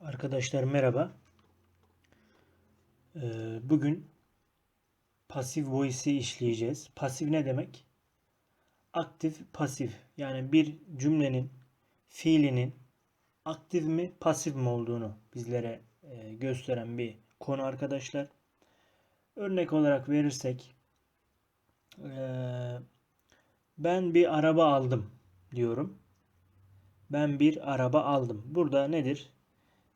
Arkadaşlar merhaba. Ee, Bugün pasif voice'i işleyeceğiz. Pasif ne demek? Aktif, pasif. Yani bir cümlenin fiilinin aktif mi, pasif mi olduğunu bizlere e, gösteren bir konu arkadaşlar. Örnek olarak verirsek eee, ben bir araba aldım diyorum. Ben bir araba aldım. Burada nedir?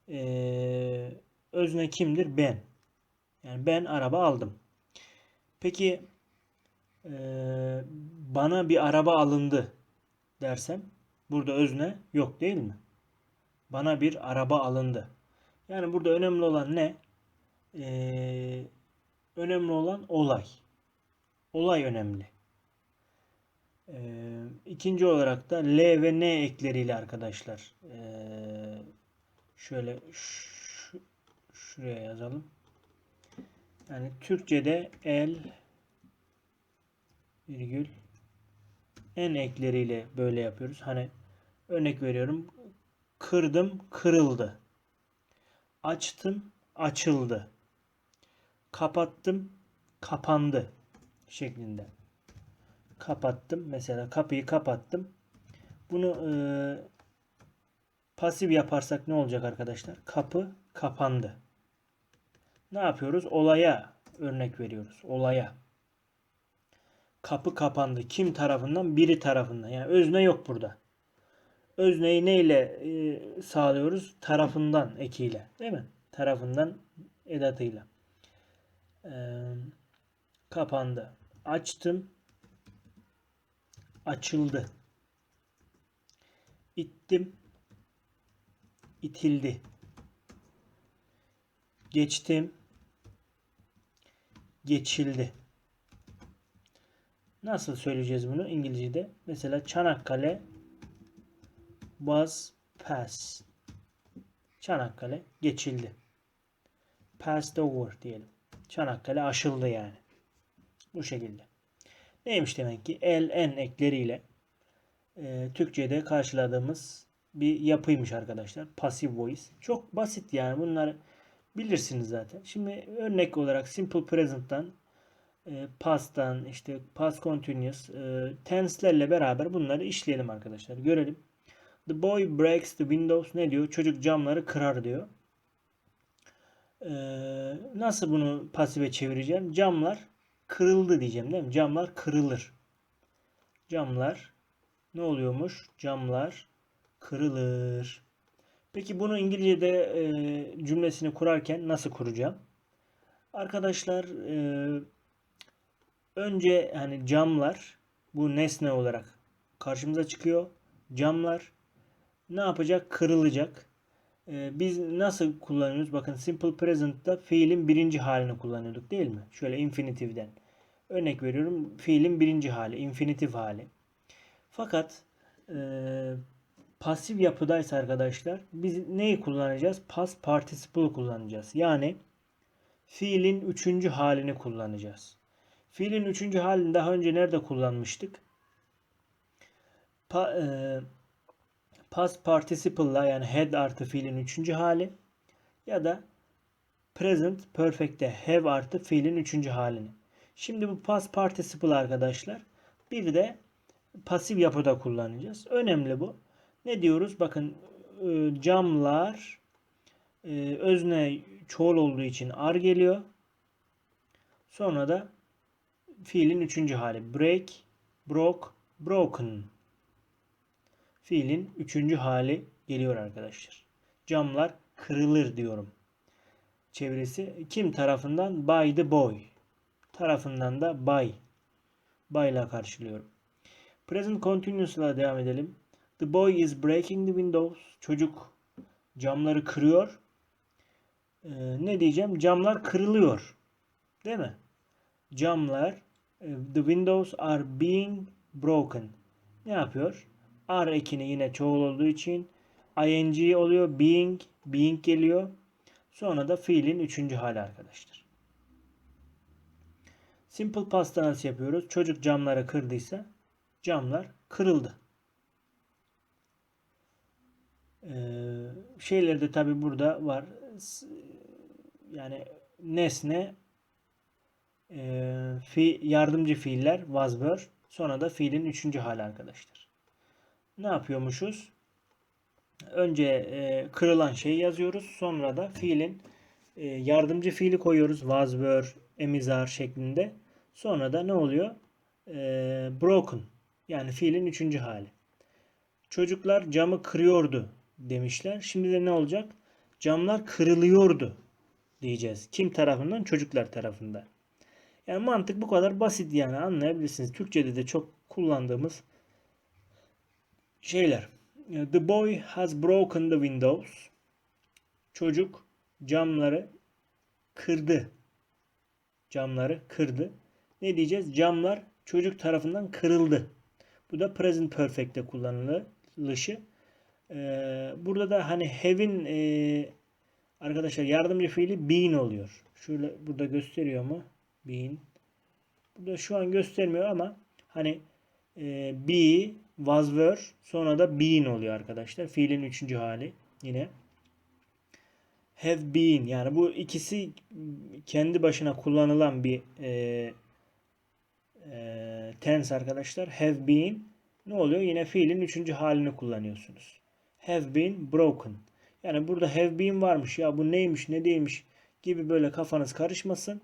Ee, özne kimdir? Ben. Yani ben araba aldım. Peki ee, bana bir araba alındı dersem burada özne yok değil mi? Bana bir araba alındı. Yani burada önemli olan ne? Ee, önemli olan olay. Olay önemli. Ee, ikinci olarak da L ve N ekleriyle arkadaşlar. Ee, şöyle şu, şuraya yazalım. Yani Türkçe'de el virgül n ekleriyle böyle yapıyoruz. Hani örnek veriyorum. Kırdım, kırıldı. Açtım, açıldı. Kapattım, kapandı şeklinde. Kapattım. Mesela kapıyı kapattım. Bunu e, pasif yaparsak ne olacak arkadaşlar? Kapı kapandı. Ne yapıyoruz? Olaya örnek veriyoruz. Olaya. Kapı kapandı. Kim tarafından? Biri tarafından. Yani özne yok burada. Özneyi neyle e, sağlıyoruz? Tarafından ekiyle. Değil mi? Tarafından edatıyla. E, kapandı. Açtım. Açıldı. İttim. İtildi. Geçtim. Geçildi. Nasıl söyleyeceğiz bunu İngilizce'de? Mesela Çanakkale was passed. Çanakkale geçildi. Passed over diyelim. Çanakkale aşıldı yani. Bu şekilde. Neymiş demek ki? El, en ekleriyle e, Türkçe'de karşıladığımız bir yapıymış arkadaşlar. Passive voice. Çok basit yani bunları bilirsiniz zaten. Şimdi örnek olarak simple present'tan e, past'tan işte past continuous e, tense'lerle beraber bunları işleyelim arkadaşlar. Görelim. The boy breaks the windows ne diyor? Çocuk camları kırar diyor. E, nasıl bunu pasife çevireceğim? Camlar kırıldı diyeceğim değil mi? Camlar kırılır. Camlar ne oluyormuş? Camlar kırılır. Peki bunu İngilizce'de e, cümlesini kurarken nasıl kuracağım? Arkadaşlar e, önce hani camlar bu nesne olarak karşımıza çıkıyor. Camlar ne yapacak? Kırılacak. E, biz nasıl kullanıyoruz? Bakın simple present'ta fiilin birinci halini kullanıyorduk değil mi? Şöyle infinitifden. Örnek veriyorum. Fiilin birinci hali, infinitif hali. Fakat e, pasif yapıdaysa arkadaşlar biz neyi kullanacağız? Past participle kullanacağız. Yani fiilin üçüncü halini kullanacağız. Fiilin üçüncü halini daha önce nerede kullanmıştık? Pa, e, past participle'la yani had artı fiilin üçüncü hali ya da present perfect'te have artı fiilin üçüncü halini. Şimdi bu past participle arkadaşlar bir de pasif yapıda kullanacağız. Önemli bu. Ne diyoruz? Bakın e, camlar e, özne çoğul olduğu için ar geliyor. Sonra da fiilin üçüncü hali. Break, broke, broken. Fiilin üçüncü hali geliyor arkadaşlar. Camlar kırılır diyorum. Çevirisi kim tarafından? By the boy. Tarafından da by. By ile karşılıyorum. Present continuous ile devam edelim. The boy is breaking the windows. Çocuk camları kırıyor. Ee, ne diyeceğim? Camlar kırılıyor. Değil mi? Camlar e, the windows are being broken. Ne yapıyor? Are ekini yine çoğul olduğu için ing oluyor. Being, being geliyor. Sonra da fiilin üçüncü hali arkadaşlar. Simple past'ta nasıl yapıyoruz? Çocuk camları kırdıysa camlar kırıldı. Ee, şeyleri de tabi burada var. Yani nesne e, fi, yardımcı fiiller was were sonra da fiilin üçüncü hali arkadaşlar. Ne yapıyormuşuz? Önce e, kırılan şeyi yazıyoruz. Sonra da fiilin e, yardımcı fiili koyuyoruz. Was, were, emizar şeklinde. Sonra da ne oluyor? E, broken. Yani fiilin üçüncü hali. Çocuklar camı kırıyordu demişler. Şimdi de ne olacak? Camlar kırılıyordu diyeceğiz. Kim tarafından? Çocuklar tarafından. Yani mantık bu kadar basit yani anlayabilirsiniz. Türkçe'de de çok kullandığımız şeyler. The boy has broken the windows. Çocuk camları kırdı. Camları kırdı. Ne diyeceğiz? Camlar çocuk tarafından kırıldı. Bu da present perfect'te kullanılışı. Ee, burada da hani have'in e, arkadaşlar yardımcı fiili been oluyor. Şöyle burada gösteriyor mu? Been. Burada şu an göstermiyor ama hani e, be, was were sonra da been oluyor arkadaşlar. Fiilin üçüncü hali yine. Have been yani bu ikisi kendi başına kullanılan bir e, e, tense arkadaşlar. Have been ne oluyor? Yine fiilin üçüncü halini kullanıyorsunuz. Have been broken. Yani burada have been varmış ya bu neymiş ne değilmiş gibi böyle kafanız karışmasın.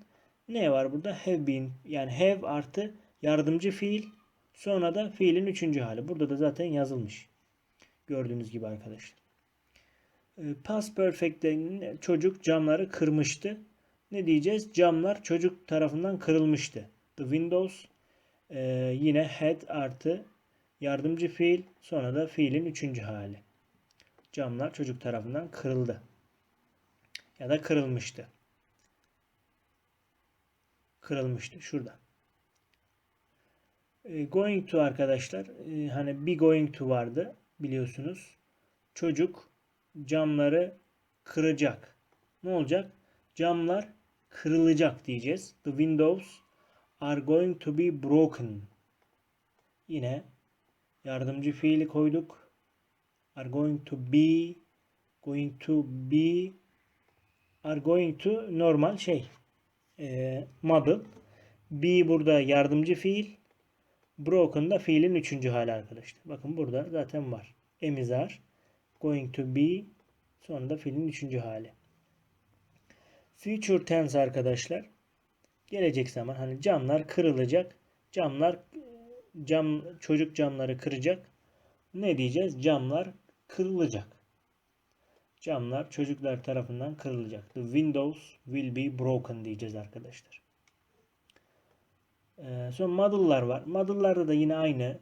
Ne var burada? Have been yani have artı yardımcı fiil sonra da fiilin üçüncü hali. Burada da zaten yazılmış. Gördüğünüz gibi arkadaşlar. E, Past Perfect'te çocuk camları kırmıştı. Ne diyeceğiz? Camlar çocuk tarafından kırılmıştı. The windows e, yine had artı yardımcı fiil sonra da fiilin üçüncü hali. Camlar çocuk tarafından kırıldı. Ya da kırılmıştı. Kırılmıştı. Şurada. E, going to arkadaşlar e, hani be going to vardı biliyorsunuz. Çocuk camları kıracak. Ne olacak? Camlar kırılacak diyeceğiz. The windows are going to be broken. Yine yardımcı fiili koyduk. Are going to be going to be are going to normal şey e, model. Be burada yardımcı fiil. Broken da fiilin üçüncü hali arkadaşlar. Bakın burada zaten var. Emizar going to be sonra da fiilin üçüncü hali. Future tense arkadaşlar. Gelecek zaman hani camlar kırılacak. Camlar cam çocuk camları kıracak. Ne diyeceğiz? Camlar kırılacak. Camlar çocuklar tarafından kırılacak. The windows will be broken diyeceğiz arkadaşlar. Ee, sonra model'lar var. Model'larda da yine aynı.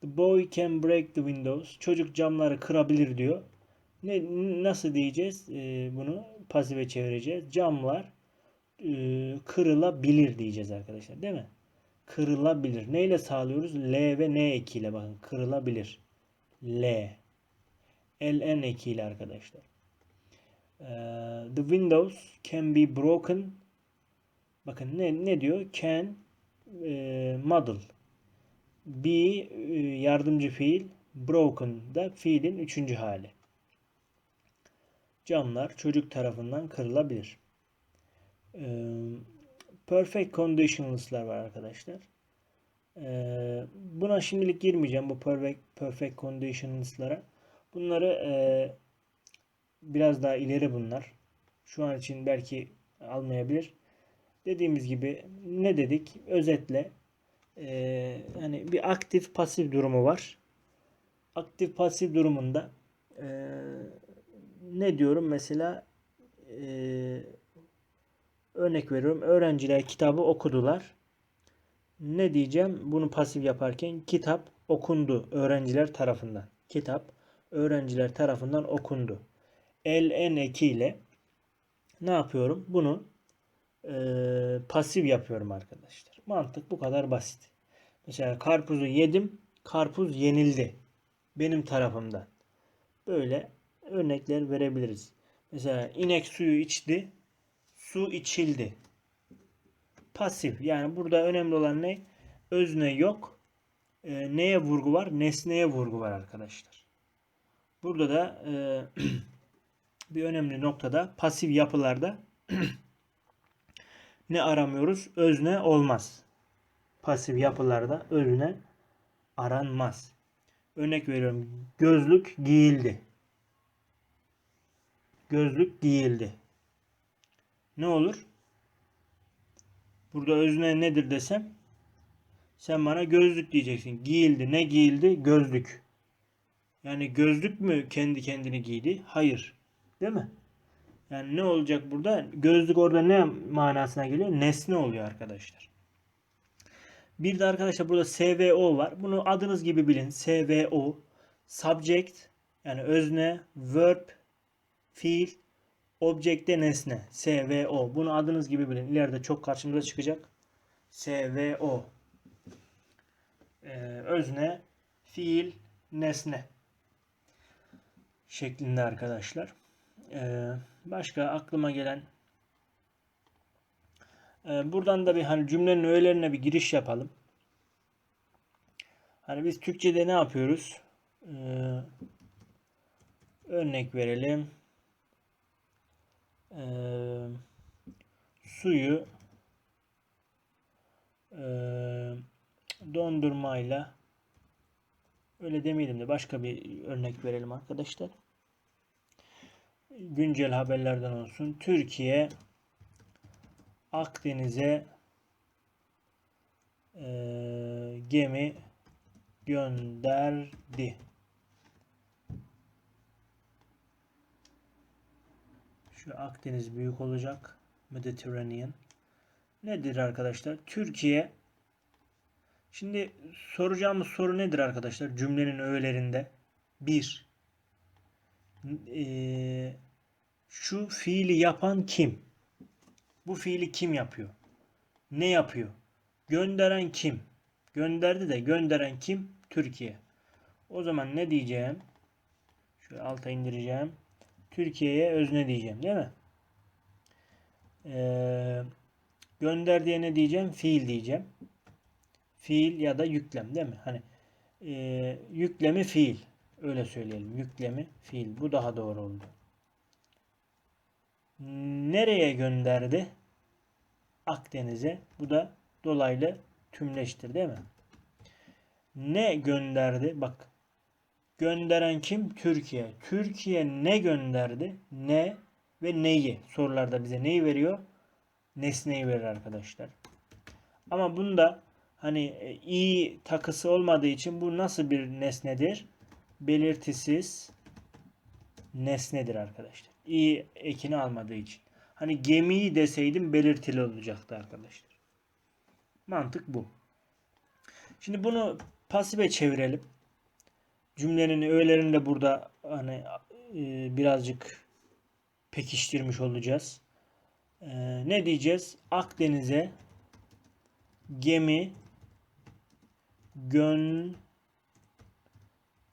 The boy can break the windows. Çocuk camları kırabilir diyor. Ne nasıl diyeceğiz? Ee, bunu pasife çevireceğiz. Camlar e, kırılabilir diyeceğiz arkadaşlar, değil mi? Kırılabilir. Neyle sağlıyoruz? L ve N ekiyle bakın. Kırılabilir. L. LN ekiyle arkadaşlar. Ee, the windows can be broken. Bakın ne ne diyor? Can e, model be e, yardımcı fiil broken da fiilin üçüncü hali. Camlar çocuk tarafından kırılabilir. Ee, perfect conditionals'lar var arkadaşlar. Ee, buna şimdilik girmeyeceğim bu perfect, perfect conditionals'lara. Bunları e, biraz daha ileri bunlar. Şu an için belki almayabilir. Dediğimiz gibi ne dedik? Özetle e, hani bir aktif pasif durumu var. Aktif pasif durumunda e, ne diyorum mesela e, örnek veriyorum öğrenciler kitabı okudular. Ne diyeceğim bunu pasif yaparken kitap okundu öğrenciler tarafından. Kitap öğrenciler tarafından okundu. El en ekiyle ne yapıyorum? Bunu e, pasif yapıyorum arkadaşlar. Mantık bu kadar basit. Mesela karpuzu yedim, karpuz yenildi. Benim tarafımdan. Böyle örnekler verebiliriz. Mesela inek suyu içti, su içildi. Pasif. Yani burada önemli olan ne? Özne yok. E, neye vurgu var? Nesneye vurgu var arkadaşlar. Burada da e, bir önemli noktada pasif yapılarda ne aramıyoruz? Özne olmaz. Pasif yapılarda özne aranmaz. Örnek veriyorum. Gözlük giyildi. Gözlük giyildi. Ne olur? Burada özne nedir desem sen bana gözlük diyeceksin. Giyildi. Ne giyildi? Gözlük. Yani gözlük mü kendi kendini giydi? Hayır. Değil mi? Yani ne olacak burada? Gözlük orada ne manasına geliyor? Nesne oluyor arkadaşlar. Bir de arkadaşlar burada SVO var. Bunu adınız gibi bilin. SVO. Subject yani özne, verb, fiil, objekte nesne. SVO. Bunu adınız gibi bilin. İleride çok karşımıza çıkacak. SVO. Ee, özne, fiil, nesne şeklinde arkadaşlar. Ee, başka aklıma gelen ee, buradan da bir hani cümlenin öğelerine bir giriş yapalım. Hani biz Türkçe'de ne yapıyoruz? Ee, örnek verelim. Ee, suyu e, dondurmayla öyle demeyelim de başka bir örnek verelim arkadaşlar. Güncel haberlerden olsun. Türkiye Akdeniz'e e, gemi gönderdi. Şu Akdeniz büyük olacak. Mediterranean. Nedir arkadaşlar? Türkiye Şimdi soracağımız soru nedir arkadaşlar? Cümlenin öğelerinde. 1. E, şu fiili yapan kim? Bu fiili kim yapıyor? Ne yapıyor? Gönderen kim? Gönderdi de gönderen kim? Türkiye. O zaman ne diyeceğim? Şöyle alta indireceğim. Türkiye'ye özne diyeceğim değil mi? Ee, gönder ne diyeceğim? Fiil diyeceğim. Fiil ya da yüklem değil mi? Hani e, yüklemi fiil. Öyle söyleyelim. Yüklemi fiil. Bu daha doğru oldu. Nereye gönderdi? Akdeniz'e. Bu da dolaylı tümleştir değil mi? Ne gönderdi? Bak. Gönderen kim? Türkiye. Türkiye ne gönderdi? Ne ve neyi? Sorularda bize neyi veriyor? Nesneyi verir arkadaşlar. Ama bunda hani e, i takısı olmadığı için bu nasıl bir nesnedir? Belirtisiz nesnedir arkadaşlar. i ekini almadığı için. Hani gemiyi deseydim belirtili olacaktı arkadaşlar. Mantık bu. Şimdi bunu pasife çevirelim. Cümlenin öğelerini de burada hani e, birazcık pekiştirmiş olacağız. E, ne diyeceğiz? Akdeniz'e gemi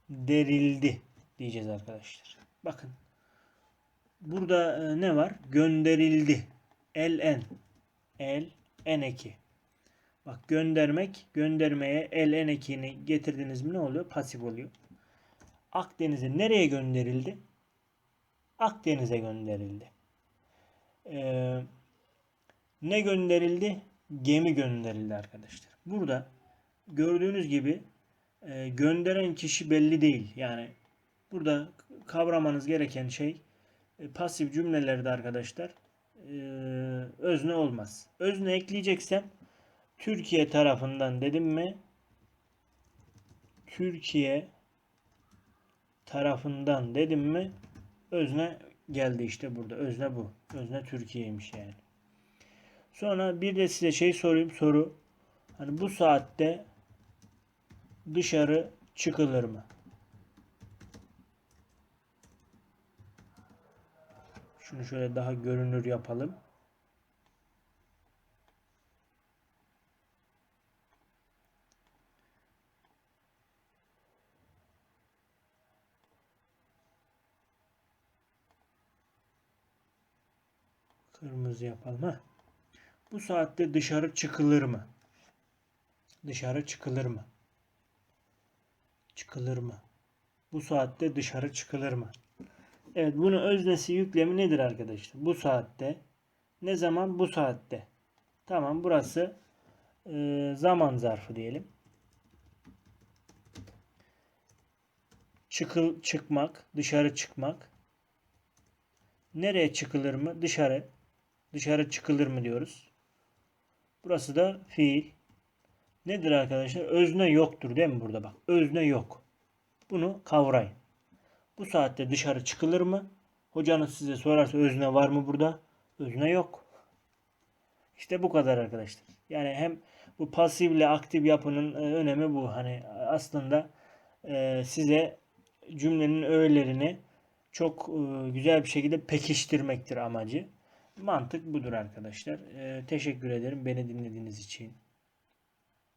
gönderildi diyeceğiz arkadaşlar. Bakın burada e, ne var? Gönderildi. LN. L N eki. Bak göndermek, göndermeye LN ekini getirdiniz mi ne oluyor? Pasif oluyor. Akdeniz'e nereye gönderildi? Akdeniz'e gönderildi. Ee, ne gönderildi? Gemi gönderildi arkadaşlar. Burada gördüğünüz gibi e, gönderen kişi belli değil. Yani burada kavramanız gereken şey e, pasif cümlelerde arkadaşlar e, özne olmaz. Özne ekleyeceksem Türkiye tarafından dedim mi Türkiye tarafından dedim mi özne geldi işte burada. Özne bu. Özne Türkiye'ymiş yani. Sonra bir de size şey sorayım soru. Hani bu saatte dışarı çıkılır mı? Şunu şöyle daha görünür yapalım. Kırmızı yapalım. ha. Bu saatte dışarı çıkılır mı? Dışarı çıkılır mı? Çıkılır mı? Bu saatte dışarı çıkılır mı? Evet bunun öznesi yüklemi nedir arkadaşlar? Bu saatte. Ne zaman? Bu saatte. Tamam burası e, zaman zarfı diyelim. Çıkıl, çıkmak, dışarı çıkmak. Nereye çıkılır mı? Dışarı. Dışarı çıkılır mı diyoruz. Burası da fiil. Nedir arkadaşlar? Özne yoktur değil mi burada bak? Özne yok. Bunu kavrayın. Bu saatte dışarı çıkılır mı? Hocanız size sorarsa özne var mı burada? Özne yok. İşte bu kadar arkadaşlar. Yani hem bu pasifle aktif yapının e, önemi bu. Hani aslında e, size cümlenin öğelerini çok e, güzel bir şekilde pekiştirmektir amacı. Mantık budur arkadaşlar. Teşekkür ederim beni dinlediğiniz için.